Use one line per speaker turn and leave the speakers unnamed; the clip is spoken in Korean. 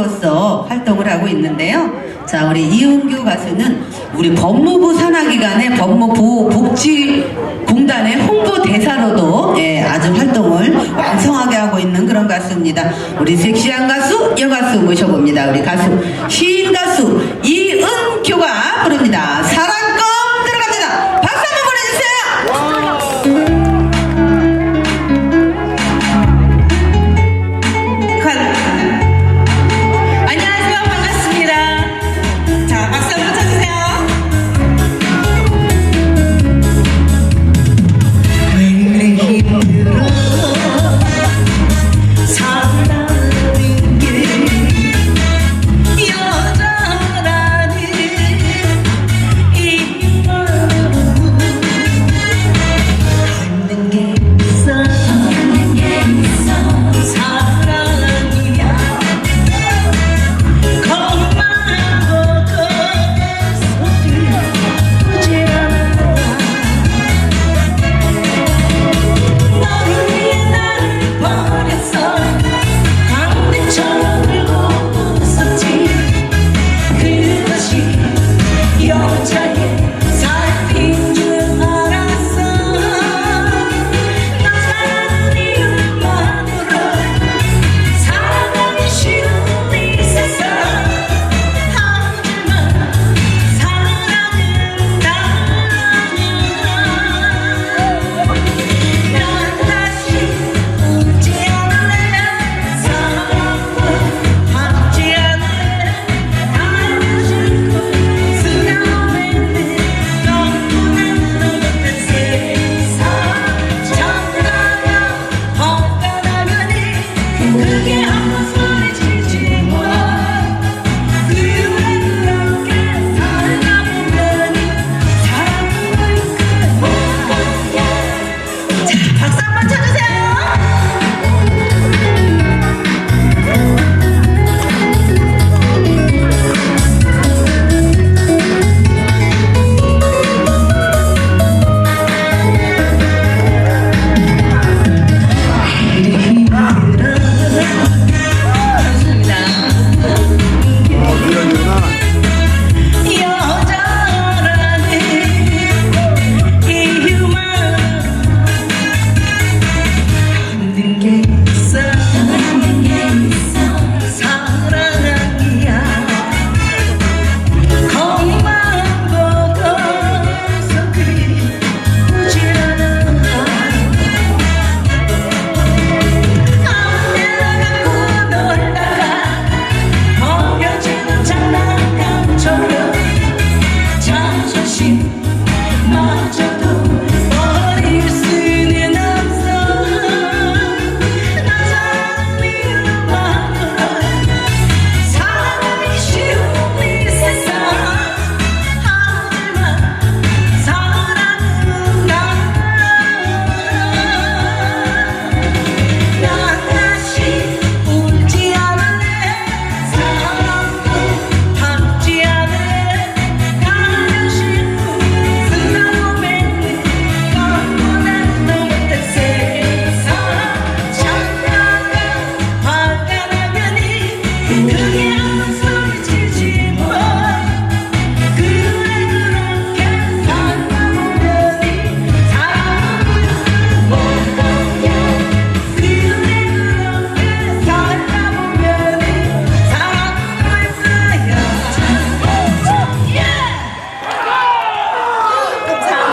가수로서 활동을 하고 있는데요. 자, 우리 이은규 가수는 우리 법무부 산하기관의 법무부 복지공단의 홍보 대사로도 예, 아주 활동을 왕성하게 하고 있는 그런 가수입니다. 우리 섹시한 가수, 여가수 모셔봅니다. 우리 가수, 시인 가수 이은규가 부릅니다. I'll